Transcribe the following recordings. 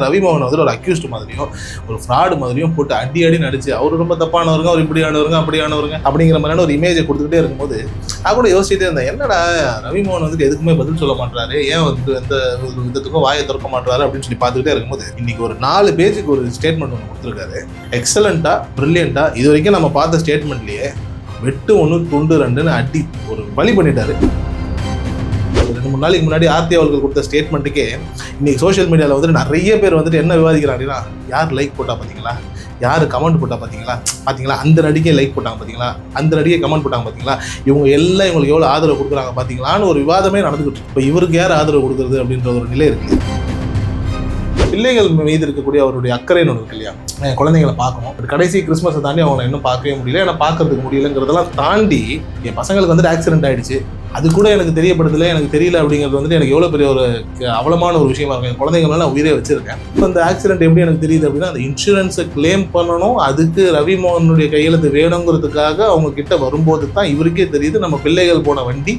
ரவிமோகன் வந்து ஒரு அக்யூஸ்ட் மாதிரியும் ஒரு ஃப்ராடு மாதிரியும் போட்டு அடி அடி நடிச்சு அவர் ரொம்ப தப்பானவருங்க அவர் இப்படியானவருங்க அப்படியானவருங்க அப்படிங்கிற மாதிரியான ஒரு இமேஜை கொடுத்துக்கிட்டே இருக்கும்போது நான் கூட யோசிச்சுட்டே இருந்தேன் என்னடா ரவிமோகன் வந்து எதுக்குமே பதில் சொல்ல மாட்டாரு ஏன் வந்து எந்த விதத்துக்கும் வாயை திறக்க மாட்டாரு அப்படின்னு சொல்லி பார்த்துக்கிட்டே இருக்கும்போது இன்னைக்கு ஒரு நாலு பேஜுக்கு ஒரு ஸ்டேட்மெண்ட் ஒன்று கொடுத்துருக்காரு. எக்ஸலண்டா பிரில்லியண்டா இது வரைக்கும் நம்ம பார்த்த ஸ்டேட்மெண்ட்லயே வெட்டு ஒன்று துண்டு ரெண்டுன்னு அடி ஒரு வழி பண்ணிட்டாரு. மூணு நாளைக்கு முன்னாடி ஆர்த்தி அவர்கள் கொடுத்த ஸ்டேட்மெண்ட்டுக்கே இன்னைக்கு சோஷியல் மீடியாவில் வந்துட்டு நிறைய பேர் வந்துட்டு என்ன விவாதிக்கிறாங்க அப்படின்னா யார் லைக் போட்டால் பார்த்தீங்களா? யார் கமெண்ட் போட்டால் பார்த்தீங்களா? பார்த்தீங்களா? அந்த நடிகை லைக் போட்டாங்க பார்த்தீங்களா? அந்த நடிகை கமெண்ட் போட்டாங்க பார்த்தீங்களா? இவங்க எல்லாம் இவங்களுக்கு எவ்வளோ ஆதரவு கொடுக்குறாங்க பார்த்தீங்களான்னு ஒரு விவாதமே நடந்துகிட்டு இப்போ இவருக்கு யார் ஆதரவு கொடுக்குறது அப்படின்ற ஒரு நிலை இருக்கு. பிள்ளைகள் மீது இருக்கக்கூடிய அவருடைய அக்கறைன்னு ஒன்று இருக்கு இல்லையா? என் குழந்தைங்களை பார்க்கணும். பட் கடைசி கிறிஸ்மஸை தாண்டி அவங்களை இன்னும் பார்க்கவே முடியல. ஏன்னா பார்க்கறதுக்கு முடியலங்கிறதெல்லாம் தாண்டி என் பசங்களுக்கு வந்துட்டு ஆக்சிடென்ட் ஆயிடுச்சு. அது கூட எனக்கு தெரியப்படுத்தல எனக்கு தெரியல அப்படிங்கிறது வந்துட்டு எனக்கு எவ்வளோ பெரிய ஒரு அவலமான ஒரு விஷயமா இருக்கும். என் குழந்தைங்க மேலே நான் உயிரே வச்சிருக்கேன். இப்போ அந்த ஆக்சிடென்ட் எப்படி எனக்கு தெரியுது அப்படின்னா அந்த இன்சூரன்ஸை கிளைம் பண்ணணும் அதுக்கு ரவி மோகனுடைய கையெழுத்து வேணுங்கிறதுக்காக அவங்க கிட்ட வரும்போது தான் இவருக்கே தெரியுது நம்ம பிள்ளைகள் போன வண்டி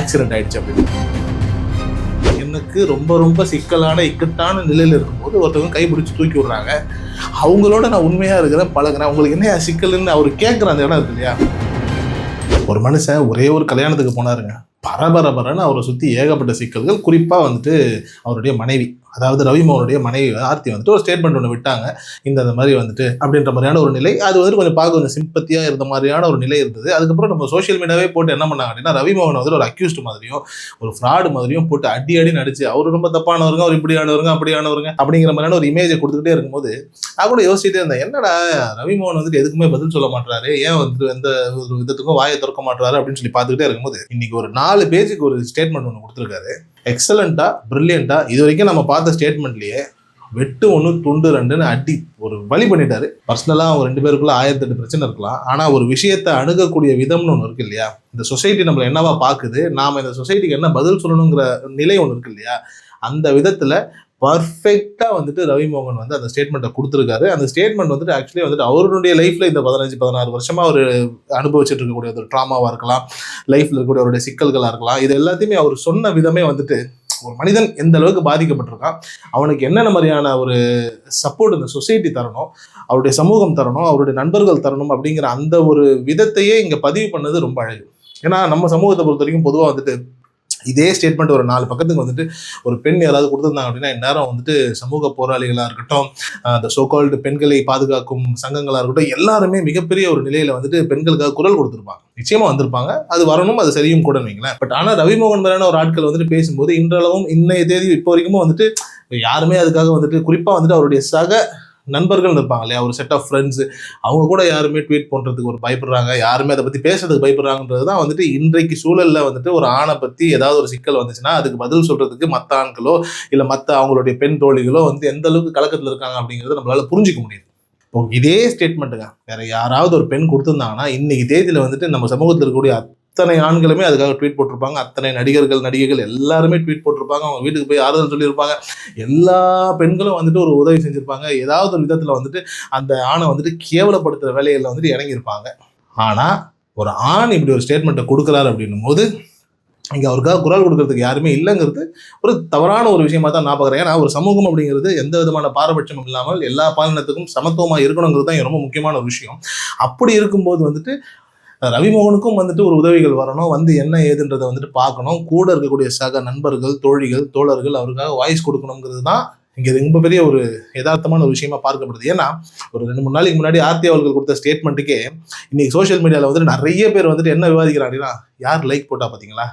ஆக்சிடென்ட் ஆயிடுச்சு அப்படின்னு. எனக்கு ரொம்ப ரொம்ப சிக்கலான இக்கட்டான நிலையில் இருக்கும்போது ஒருத்தவங்க கைப்பிடிச்சி தூக்கி விடுறாங்க. அவங்களோட நான் உண்மையாக இருக்கிறேன் பழகுறேன். உங்களுக்கு என்ன சிக்கல்னு அவர் கேட்குற அந்த இடம் இருக்கு இல்லையா? ஒரு மனுஷன் ஒரே ஒரு கல்யாணத்துக்கு போனாருங்க பரபரபரன்னு அவரை சுற்றி ஏகப்பட்ட சிக்கல்கள். குறிப்பாக வந்துட்டு அவருடைய மனைவி. அதாவது ரவிமோகனுடைய மனைவி ஆர்த்தி வந்துட்டு ஒரு ஸ்டேட்மெண்ட் ஒன்று விட்டாங்க. இந்த அந்த மாதிரி வந்துட்டு அப்படின்ற மாதிரியான ஒரு நிலை. அது வந்துட்டு கொஞ்சம் பார்க்க கொஞ்சம் சிம்பத்தியாக இருந்த மாதிரியான ஒரு நிலை இருந்தது. அதுக்கப்புறம் நம்ம சோஷியல் மீடியாவே போட்டு என்ன பண்ணாங்க அப்படின்னா ரவிமோகன் வந்துட்டு ஒரு அக்யூஸ்ட் மாதிரியும் ஒரு ஃப்ராடு மாதிரியும் போட்டு அடி அடி நடிச்சு அவர் ரொம்ப தப்பானவருங்க அவர் இப்படியானவருங்க அப்படியானவருங்க அப்படிங்கிற மாதிரியான ஒரு இமேஜை கொடுத்துக்கிட்டே இருக்கும்போது நான் கூட யோசிச்சுட்டே இருந்தேன் என்னடா ரவிமோகன் வந்துட்டு எதுக்குமே பதில் சொல்ல மாட்டாரு ஏன் வந்துட்டு எந்த ஒரு விதத்துக்கும் வாயை திறக்க மாட்டாரு அப்படின்னு சொல்லி பார்த்துக்கிட்டே இருக்கும்போது இன்னைக்கு ஒரு நாலு பேஜுக்கு ஒரு ஸ்டேட்மெண்ட் ஒன்று கொடுத்துருக்காரு. எக்ஸலண்ட்டாக ப்ரில்லியண்ட்டாக இது வரைக்கும் நம்ம பார்த்த ஸ்டேட்மெண்ட்லேயே வெட்டு ஒன்று துண்டு ரெண்டுன்னு அடி ஒரு வழி பண்ணிட்டாரு. பர்சனலாக அவங்க ரெண்டு பேருக்குள்ள ஆயிரத்தெட்டு பிரச்சனை இருக்கலாம். ஆனால் ஒரு விஷயத்தை அணுகக்கூடிய விதம்னு ஒன்று இருக்கு இல்லையா? இந்த சொசைட்டி நம்மளை என்னவா பார்க்குது? நாம இந்த சொசைட்டிக்கு என்ன பதில் சொல்லணுங்கிற நிலை ஒன்று இருக்கு இல்லையா? அந்த விதத்தில் பர்ஃபெக்டாக வந்துட்டு ரவிமோகன் வந்து அந்த ஸ்டேட்மெண்ட்டை கொடுத்துருக்காரு. அந்த ஸ்டேட்மெண்ட் வந்துட்டு ஆக்சுவலி வந்துட்டு அவருடைய லைஃப்பில் இந்த பதினஞ்சு பதினாறு வருஷமாக அவர் அனுபவிச்சுட்டு இருக்கக்கூடிய ஒரு ட்ராமாவாக இருக்கலாம். லைஃப்பில் இருக்கக்கூடிய அவருடைய சிக்கல்களாக இருக்கலாம். இது எல்லாத்தையுமே அவர் சொன்ன விதமே வந்துட்டு ஒரு மனிதன் எந்த அளவுக்கு பாதிக்கப்பட்டிருக்கான் அவனுக்கு என்னென்ன மாதிரியான ஒரு சப்போர்ட் இந்த சொசைட்டி தரணும் அவருடைய சமூகம் தரணும் அவருடைய நண்பர்கள் தரணும் அப்படிங்கிற அந்த ஒரு விதத்தையே இங்கே பதிவு பண்ணது ரொம்ப அழகு. ஏன்னா நம்ம சமூகத்தை பொறுத்த வரைக்கும் பொதுவாக வந்துட்டு இதே ஸ்டேட்மெண்ட் ஒரு நாலு பக்கத்துக்கு வந்துட்டு ஒரு பெண் யாராவது கொடுத்துருந்தாங்க அப்படின்னா இந்நேரம் வந்துட்டு சமூக போராளிகளாக இருக்கட்டும் அந்த சோகால்டு பெண்களை பாதுகாக்கும் சங்கங்களாக இருக்கட்டும் எல்லாருமே மிகப்பெரிய ஒரு நிலையில வந்துட்டு பெண்களுக்காக குரல் கொடுத்துருப்பாங்க. நிச்சயமா வந்திருப்பாங்க. அது வரணும் அது சரியும் கூட வைங்களேன். பட் ஆனால் ரவிமோகன் மாதிரியான ஒரு ஆட்கள் வந்துட்டு பேசும்போது இன்றளவும் இன்னைய தேதி இப்போ வரைக்கும் வந்துட்டு யாருமே அதுக்காக வந்துட்டு குறிப்பாக வந்துட்டு அவருடைய சக நண்பர்கள் இருப்பாங்க இல்லையா? ஒரு செட் ஆஃப் ஃப்ரெண்ட்ஸ் அவங்க கூட யாருமே ட்வீட் பண்ணுறதுக்கு ஒரு பயப்படுறாங்க. யாருமே அதை பற்றி பேசுறதுக்கு பயப்படுறாங்கன்றது தான் வந்துட்டு இன்றைக்கு சூழலில் வந்துட்டு ஒரு ஆணை பற்றி ஏதாவது ஒரு சிக்கல் வந்துச்சுன்னா அதுக்கு பதில் சொல்கிறதுக்கு மற்ற ஆண்களோ இல்லை மற்ற அவங்களுடைய பெண் தோழிகளோ வந்து எந்த அளவுக்கு கலக்கத்தில் இருக்காங்க அப்படிங்கிறத நம்மளால் புரிஞ்சிக்க முடியுது. இப்போ இதே ஸ்டேட்மெண்ட்டுங்க வேற யாராவது ஒரு பெண் கொடுத்துருந்தாங்கன்னா இன்னைக்கு தேதியில் வந்துட்டு நம்ம சமூகத்தில் இருக்கக்கூடிய அத்தனை ஆண்களுமே அதுக்காக ட்வீட் போட்டிருப்பாங்க. அத்தனை நடிகர்கள் நடிகைகள் எல்லாருமே ட்வீட் போட்டிருப்பாங்க. அவங்க வீட்டுக்கு போய் ஆறுதல் சொல்லியிருப்பாங்க. எல்லா பெண்களும் வந்துட்டு ஒரு உதவி செஞ்சுருப்பாங்க. ஏதாவது ஒரு விதத்தில் வந்துட்டு அந்த ஆணை வந்துட்டு கேவலப்படுத்துகிற வேலைகளில் வந்துட்டு இறங்கியிருப்பாங்க. ஆனால் ஒரு ஆண் இப்படி ஒரு ஸ்டேட்மெண்ட்டை கொடுக்குறாரு அப்படின்னும் போது இங்கே அவருக்காக குரல் கொடுக்கறதுக்கு யாருமே இல்லைங்கிறது ஒரு தவறான ஒரு விஷயமா தான் நான் பார்க்குறேன். ஏன்னா ஒரு சமூகம் அப்படிங்கிறது எந்த விதமான பாரபட்சமும் இல்லாமல் எல்லா பாலினத்துக்கும் சமத்துவமாக இருக்கணுங்கிறது தான் ரொம்ப முக்கியமான ஒரு விஷயம். அப்படி இருக்கும்போது வந்துட்டு ரவிமோகனுக்கும் வந்துட்டு ஒரு உதவிகள் வரணும். வந்து என்ன ஏதுன்றதை வந்துட்டு பார்க்கணும். கூட இருக்கக்கூடிய சக நண்பர்கள் தோழிகள் தோழர்கள் அவருக்காக வாய்ஸ் கொடுக்கணுங்கிறது தான் இங்கே ரொம்ப பெரிய ஒரு யதார்த்தமான ஒரு விஷயமா பார்க்கப்படுது. ஏன்னா ஒரு ரெண்டு மூணு நாளைக்கு முன்னாடி ஆர்த்தி அவர்கள் கொடுத்த ஸ்டேட்மெண்ட்டுக்கே இன்னைக்கு சோஷியல் மீடியாவில் வந்துட்டு நிறைய பேர் வந்துட்டு என்ன விவாதிக்கிறாங்க யார் லைக் போட்டா பார்த்தீங்களா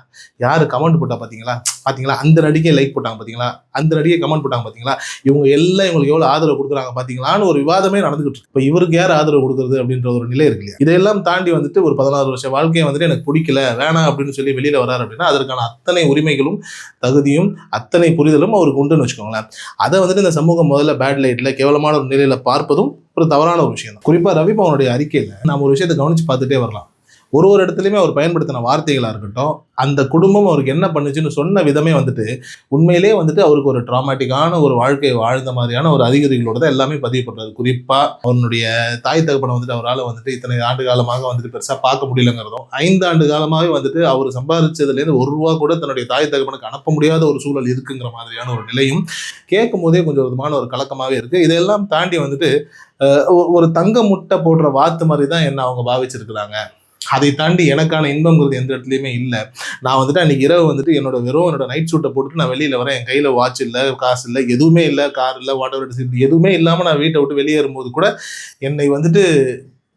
யார் கமெண்ட் போட்டா பார்த்தீங்களா பார்த்தீங்களா அந்த நடிகை லைக் போட்டாங்க பார்த்தீங்களா அந்த நடிகை கமெண்ட் போட்டாங்க பார்த்தீங்களா இவங்க எல்லாம் இவங்களுக்கு எவ்வளோ ஆதரவு கொடுக்குறாங்க பார்த்தீங்களான்னு ஒரு விவாதமே நடந்துகிட்டு இருக்கு. இப்போ இவருக்கு யார் ஆதரவு கொடுக்குறது அப்படின்ற ஒரு நிலை இருக்கு இல்லையா? இதையெல்லாம் தாண்டி வந்துட்டு ஒரு பதினாறு வருஷம் வாழ்க்கையை வந்துட்டு எனக்கு பிடிக்கல வேணாம் அப்படின்னு சொல்லி வெளியில் வராரு அப்படின்னா அதற்கான அத்தனை உரிமைகளும் தகுதியும் அத்தனை புரிதலும் அவருக்கு உண்டுன்னு வச்சுக்கோங்களேன். அதை வந்துட்டு இந்த சமூகம் முதல்ல பேட் லைட்டில் கேவலமான ஒரு நிலையில் பார்ப்பதும் ஒரு தவறான ஒரு விஷயம் தான் குறிப்பாக ரவிபவனுடைய அறிக்கையில் நாம ஒரு விஷயத்தை கவனித்து பார்த்துட்டே வரலாம். ஒரு ஒரு இடத்துலையுமே அவர் பயன்படுத்தின வார்த்தைகளாக இருக்கட்டும் அந்த குடும்பம் அவருக்கு என்ன பண்ணுச்சுன்னு சொன்ன விதமே வந்துட்டு உண்மையிலே வந்துட்டு அவருக்கு ஒரு ட்ராமாட்டிக்கான ஒரு வாழ்க்கையை வாழ்ந்த மாதிரியான ஒரு அதிகாரிகளோட தான் எல்லாமே பதிவு குறிப்பாக அவனுடைய தாய் தகப்பனை வந்துட்டு அவரால் வந்துட்டு இத்தனை ஆண்டு காலமாக வந்துட்டு பெருசாக பார்க்க முடியலங்கிறதும் ஐந்து ஆண்டு காலமாகவே வந்துட்டு அவர் சம்பாதிச்சதுலேருந்து ஒரு ரூபா கூட தன்னுடைய தாய் தகப்பனுக்கு அனுப்ப முடியாத ஒரு சூழல் இருக்குங்கிற மாதிரியான ஒரு நிலையும் கேட்கும் போதே கொஞ்சம் விதமான ஒரு கலக்கமாகவே இருக்கு. இதெல்லாம் தாண்டி வந்துட்டு ஒரு தங்க முட்டை போடுற வாத்து மாதிரி தான் என்ன அவங்க பாவிச்சிருக்கிறாங்க. அதை தாண்டி எனக்கான இன்பங்கிறது எந்த இடத்துலையுமே இல்லை. நான் வந்துட்டு அன்றைக்கி இரவு வந்துட்டு என்னோட வெறும் என்னோட நைட் சூட்டை போட்டுட்டு நான் வெளியில் வரேன். என் கையில் வாட்ச் இல்லை காசு இல்லை எதுவுமே இல்லை கார் இல்லை வாட்டர் எதுவுமே இல்லாமல் நான் வீட்டை விட்டு வெளியேறும்போது கூட என்னை வந்துட்டு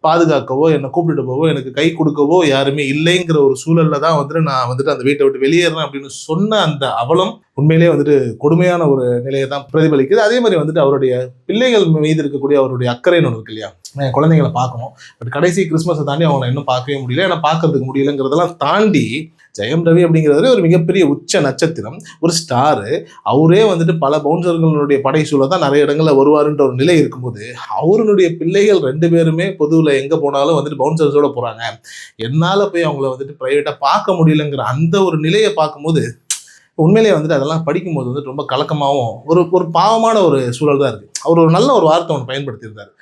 பாதுகாக்கவோ என்னை கூப்பிட்டு போவோ எனக்கு கை கொடுக்கவோ யாருமே இல்லைங்கிற ஒரு சூழல்ல தான் வந்துட்டு நான் வந்துட்டு அந்த வீட்டை விட்டு வெளியேறேன் அப்படின்னு சொன்ன அந்த அவலம் உண்மையிலேயே வந்துட்டு கொடுமையான ஒரு நிலையை தான் பிரதிபலிக்குது. அதே மாதிரி வந்துட்டு அவருடைய பிள்ளைகள் மீது இருக்கக்கூடிய அவருடைய அக்கறைன்னு ஒன்று இருக்கு இல்லையா? என் குழந்தைங்களை பார்க்கணும். பட் கடைசி கிறிஸ்மஸை தாண்டி அவனை இன்னும் பார்க்கவே முடியல. ஏன்னா பார்க்கறதுக்கு முடியலங்கிறதெல்லாம் தாண்டி ஜெயம் ரவி அப்படிங்கிறவரு ஒரு மிகப்பெரிய உச்ச நட்சத்திரம் ஒரு ஸ்டாரு அவரே வந்துட்டு பல பவுன்சர்களுடைய படைசூழ தான் நிறைய இடங்களில் வருவாருன்ற ஒரு நிலை இருக்கும்போது அவருடைய பிள்ளைகள் ரெண்டு பேருமே பொதுவில் எங்கே போனாலும் வந்துட்டு பவுன்சர்ஸோட போகிறாங்க என்னால் போய் அவங்கள வந்துட்டு ப்ரைவேட்டாக பார்க்க முடியலங்கிற அந்த ஒரு நிலையை பார்க்கும்போது உண்மையிலேயே வந்துட்டு அதெல்லாம் படிக்கும்போது வந்துட்டு ரொம்ப கலக்கமாகவும் ஒரு ஒரு பாவமான ஒரு சூழல் தான் இருக்குது அவர் ஒரு நல்ல ஒரு வார்த்தை ஒன்று பயன்படுத்தியிருந்தார்.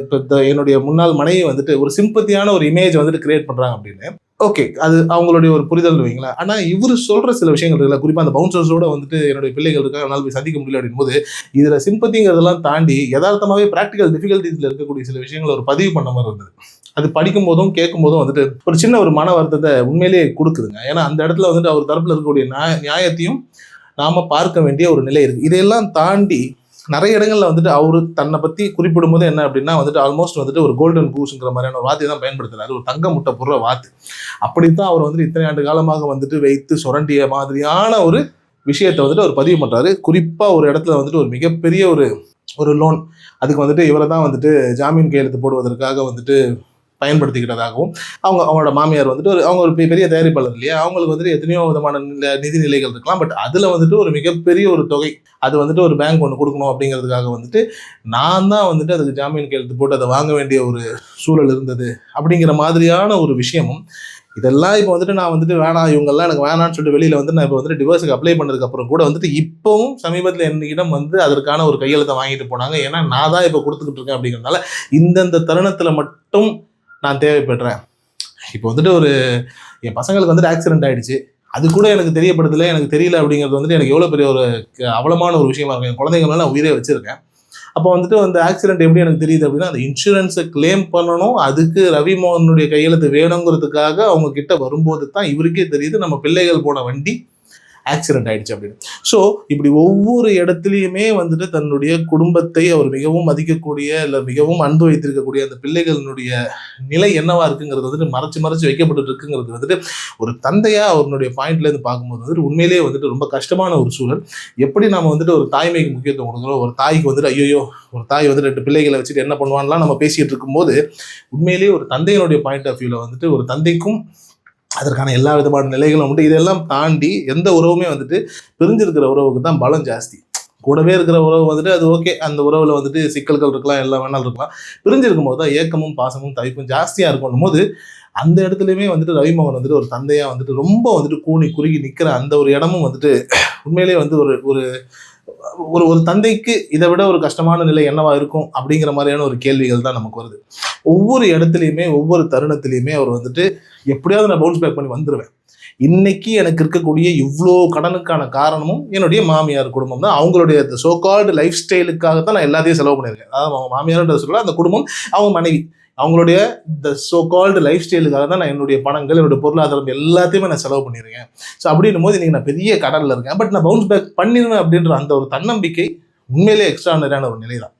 இப்போ என்னுடைய முன்னாள் மனைவி வந்துட்டு ஒரு சிம்பத்தியான ஒரு இமேஜ் வந்துட்டு கிரியேட் பண்ணுறாங்க அப்படின்னு. ஓகே அது அவங்களுடைய ஒரு புரிதல் வைங்களேன். ஆனால் இவர் சொல்கிற சில விஷயங்கள் இருக்குல்ல. குறிப்பாக அந்த பவுன்சர்ஸோட வந்துட்டு என்னுடைய பிள்ளைகள் இருக்காங்க என்னால் போய் சந்திக்க முடியல அப்படின் போது இதில் சிம்பத்திங்கிறதெல்லாம் தாண்டி யதார்த்தமாகவே ப்ராக்டிக்கல் டிஃபிகல்ட்டிஸில் இருக்கக்கூடிய சில விஷயங்களை ஒரு பதிவு பண்ண மாதிரி இருந்தது. அது படிக்கும் போதும் கேட்கும் போதும் வந்துட்டு ஒரு சின்ன ஒரு மன வருத்தத்தை உண்மையிலேயே கொடுக்குதுங்க. ஏன்னா அந்த இடத்துல வந்துட்டு அவர் தரப்பில் இருக்கக்கூடிய நியாய நியாயத்தையும் நாம் பார்க்க வேண்டிய ஒரு நிலை இருக்குது இதையெல்லாம் தாண்டி நிறைய இடங்களில் வந்துட்டு அவர் தன்னை பற்றி குறிப்பிடும் போது என்ன அப்படின்னா வந்துட்டு ஆல்மோஸ்ட் வந்துட்டு ஒரு கோல்டன் கூஸ்ங்கிற மாதிரியான ஒரு வார்த்தையை தான் பயன்படுத்துறாரு. ஒரு தங்க முட்டை பொருள் வார்த்தை. அப்படித்தான் அவர் வந்துட்டு இத்தனை ஆண்டு காலமாக வந்துட்டு வைத்து சுரண்டிய மாதிரியான ஒரு விஷயத்தை வந்துட்டு அவர் பதிவு பண்ணுறாரு குறிப்பாக ஒரு இடத்துல வந்துட்டு ஒரு மிகப்பெரிய ஒரு ஒரு லோன் அதுக்கு வந்துட்டு இவரை தான் வந்துட்டு ஜாமீன் கையெழுத்து போடுவதற்காக வந்துட்டு பயன்படுத்திக்கிட்டதாகவும் அவங்க அவங்களோட மாமியார் வந்துட்டு ஒரு அவங்க ஒரு பெரிய தயாரிப்பாளர் இல்லையா? அவங்களுக்கு வந்துட்டு எத்தனையோ விதமான நில- நிதி நிலைகள் இருக்கலாம். பட் அதில் வந்துட்டு ஒரு மிகப்பெரிய ஒரு தொகை அது வந்துட்டு ஒரு பேங்க் ஒன்று கொடுக்கணும் அப்படிங்கிறதுக்காக வந்துட்டு நான் தான் வந்துட்டு அதுக்கு ஜாமீன் கையெழுத்து போட்டு அதை வாங்க வேண்டிய ஒரு சூழல் இருந்தது அப்படிங்கிற மாதிரியான ஒரு விஷயமும் இதெல்லாம் இப்போ வந்துட்டு நான் வந்துட்டு வேணாம் இவங்கெல்லாம் எனக்கு வேணாம்னு சொல்லிட்டு வெளியில் வந்து நான் இப்போ வந்துட்டு டிவோர்ஸுக்கு அப்ளை பண்ணதுக்கு அப்புறம் கூட வந்துட்டு இப்போவும் சமீபத்தில் என்னிடம் வந்து அதற்கான ஒரு கையெழுத்தை வாங்கிட்டு போனாங்க. ஏன்னா நான் தான் இப்போ கொடுத்துக்கிட்டு இருக்கேன் அப்படிங்கிறதுனால இந்தந்த தருணத்தில் மட்டும் நான் தேவைப்படுறேன். இப்போ வந்துட்டு ஒரு என் பசங்களுக்கு வந்துட்டு ஆக்சிடென்ட் ஆயிடுச்சு. அது கூட எனக்கு தெரியப்படுத்தல எனக்கு தெரியல அப்படிங்கிறது வந்துட்டு எனக்கு எவ்வளோ பெரிய ஒரு க- அவலமான ஒரு விஷயமா இருக்கும். என் குழந்தைங்க நான் உயிரே வச்சுருக்கேன். அப்போ வந்துட்டு அந்த ஆக்சிடென்ட் எப்படி எனக்கு தெரியுது அப்படின்னா அந்த இன்சூரன்ஸை கிளைம் பண்ணணும் அதுக்கு ரவி மோகனுடைய கையெழுத்து வேணுங்கிறதுக்காக அவங்க கிட்ட வரும்போது தான் இவருக்கே தெரியுது நம்ம பிள்ளைகள் போன வண்டி ஆக்சிடென்ட் ஆயிடுச்சு அப்படின்னு. ஸோ இப்படி ஒவ்வொரு இடத்துலையுமே வந்துட்டு தன்னுடைய குடும்பத்தை அவர் மிகவும் மதிக்கக்கூடிய இல்லை மிகவும் அன்பு வைத்திருக்கக்கூடிய அந்த பிள்ளைகளினுடைய நிலை என்னவா இருக்குங்கிறது வந்துட்டு மறைச்சு மறைச்சு வைக்கப்பட்டு இருக்குங்கிறது வந்துட்டு ஒரு தந்தையா அவருடைய பாயிண்ட்ல இருந்து பார்க்கும்போது வந்துட்டு உண்மையிலேயே வந்துட்டு ரொம்ப கஷ்டமான ஒரு சூழல். எப்படி நம்ம வந்துட்டு ஒரு தாய்மைக்கு முக்கியத்துவம் கொடுக்குறோம் ஒரு தாய்க்கு வந்துட்டு ஐயோ ஒரு தாய் வந்து ரெண்டு பிள்ளைகளை வச்சுட்டு என்ன பண்ணுவான்லாம் நம்ம பேசிட்டு இருக்கும்போது உண்மையிலேயே ஒரு தந்தையினுடைய பாயிண்ட் ஆஃப் வியூவில் வந்துட்டு ஒரு தந்தைக்கும் அதற்கான எல்லா விதமான நிலைகளும் உண்டு. இதெல்லாம் தாண்டி எந்த உறவுமே வந்துட்டு பிரிஞ்சிருக்கிற உறவுக்கு தான் பலம் ஜாஸ்தி. கூடவே இருக்கிற உறவு வந்துட்டு அது ஓகே. அந்த உறவில் வந்துட்டு சிக்கல்கள் இருக்கலாம் எல்லாம் வேணாலும் இருக்கலாம். பிரிஞ்சிருக்கும் போது தான் ஏக்கமும் பாசமும் தவிப்பும் ஜாஸ்தியாக இருக்கும் போது அந்த இடத்துலையுமே வந்துட்டு ரவிமோகன் வந்துட்டு ஒரு தந்தையாக வந்துட்டு ரொம்ப வந்துட்டு கூனி குறுகி நிற்கிற அந்த ஒரு இடமும் வந்துட்டு உண்மையிலேயே வந்து ஒரு ஒரு ஒரு ஒரு தந்தைக்கு இதை விட ஒரு கஷ்டமான நிலை என்னவா இருக்கும் அப்படிங்கிற மாதிரியான ஒரு கேள்விகள் தான் நமக்கு வருது. ஒவ்வொரு இடத்துலையுமே ஒவ்வொரு தருணத்திலையுமே அவர் வந்துட்டு எப்படியாவது நான் பவுன்ஸ் பேக் பண்ணி வந்துடுவேன் இன்னைக்கு எனக்கு இருக்கக்கூடிய இவ்வளோ கடனுக்கான காரணமும் என்னுடைய மாமியார் குடும்பம் தான். அவங்களுடைய சோகால்டு லைஃப் ஸ்டைலுக்காக தான் நான் எல்லாத்தையும் செலவு பண்ணியிருக்கேன். அதாவது அவங்க மாமியார்ன்ற சொல்ல அந்த குடும்பம் அவங்க மனைவி. அவங்களுடைய இந்த ஸோ கால்டு லைஃப் ஸ்டைலுக்காக தான் நான் என்னுடைய பணங்கள் என்னுடைய பொருளாதாரம் எல்லாத்தையுமே நான் செலவு பண்ணியிருக்கேன். ஸோ அப்படின்னும் போது இன்றைக்கி நான் பெரிய கடலில் இருக்கேன். பட் நான் பவுன்ஸ் பேக் பண்ணிடுவேன் அப்படின்ற அந்த ஒரு தன்னம்பிக்கை உண்மையிலேயே எக்ஸ்ட்ரானரியான ஒரு நிலை தான்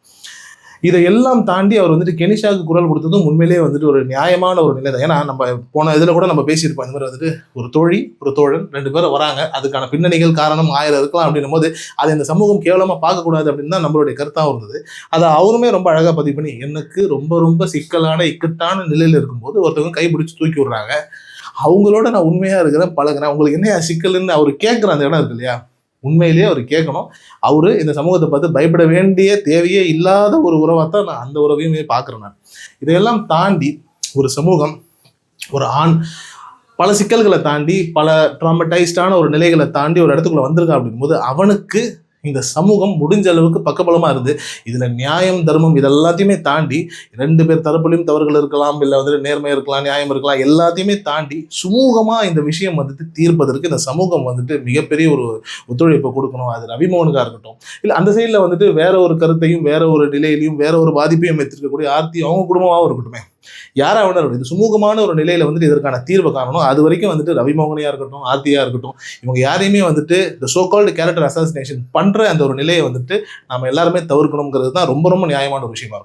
இதையெல்லாம் தாண்டி அவர் வந்துட்டு கெனிஷாவுக்கு குரல் கொடுத்ததும் உண்மையிலேயே வந்துட்டு ஒரு நியாயமான ஒரு நிலை தான் ஏன்னா நம்ம போன இதில் கூட நம்ம பேசியிருப்போம் இந்த மாதிரி வந்துட்டு ஒரு தோழி ஒரு தோழன் ரெண்டு பேரும் வராங்க. அதுக்கான பின்னணிகள் காரணம் ஆயிரம் இருக்கலாம் அப்படின்னும் போது அதை இந்த சமூகம் கேவலமாக பார்க்கக்கூடாது அப்படின்னு தான் நம்மளுடைய கருத்தாக இருந்தது. அதை அவருமே ரொம்ப அழகாக பதிவு பண்ணி எனக்கு ரொம்ப ரொம்ப சிக்கலான இக்கட்டான நிலையில் இருக்கும்போது ஒருத்தவங்க கைப்பிடிச்சு தூக்கி விடுறாங்க. அவங்களோட நான் உண்மையாக இருக்கிறேன் பழகுறேன். உங்களுக்கு என்ன சிக்கல்னு அவர் கேட்குற அந்த இடம் இருக்கு இல்லையா? உண்மையிலேயே அவர் கேட்கணும். அவரு இந்த சமூகத்தை பார்த்து பயப்பட வேண்டிய தேவையே இல்லாத ஒரு உறவாக தான் நான் அந்த உறவையுமே பார்க்குறேன் நான். இதையெல்லாம் தாண்டி ஒரு சமூகம் ஒரு ஆண் பல சிக்கல்களை தாண்டி பல ட்ராமடைஸ்டான ஒரு நிலைகளை தாண்டி ஒரு இடத்துக்குள்ள வந்திருக்கான் அப்படிங்கும்போது அவனுக்கு இந்த சமூகம் முடிஞ்ச அளவுக்கு பக்கபலமாக இருந்து இதில் நியாயம் தர்மம் இது எல்லாத்தையுமே தாண்டி ரெண்டு பேர் தரப்புலையும் தவறுகள் இருக்கலாம் இல்லை வந்துட்டு நேர்மை இருக்கலாம் நியாயம் இருக்கலாம் எல்லாத்தையுமே தாண்டி சுமூகமாக இந்த விஷயம் வந்துட்டு தீர்ப்பதற்கு இந்த சமூகம் வந்துட்டு மிகப்பெரிய ஒரு ஒத்துழைப்பை கொடுக்கணும். அது ரவிமோகனுக்காக இருக்கட்டும். இல்லை அந்த சைடில் வந்துட்டு வேற ஒரு கருத்தையும் வேற ஒரு நிலையிலையும் வேற ஒரு பாதிப்பையும் எடுத்துருக்கக்கூடிய ஆர்த்தி அவங்க குடும்பமாகவும் இருக்கட்டுமே. யாரா வேணாலும் இது சுமூகமான ஒரு நிலையில வந்துட்டு இதற்கான தீர்வை காணணும். அது வரைக்கும் வந்துட்டு ரவிமோகனையா இருக்கட்டும் ஆர்த்தியா இருக்கட்டும் இவங்க யாரையுமே வந்துட்டு இந்த சோ கால்டு கேரக்டர் அசாசினேஷன் பண்ற அந்த ஒரு நிலையை வந்துட்டு நாம எல்லாருமே தவிர்க்கணுங்கிறது தான் ரொம்ப ரொம்ப நியாயமான ஒரு விஷயமா இருக்கும்.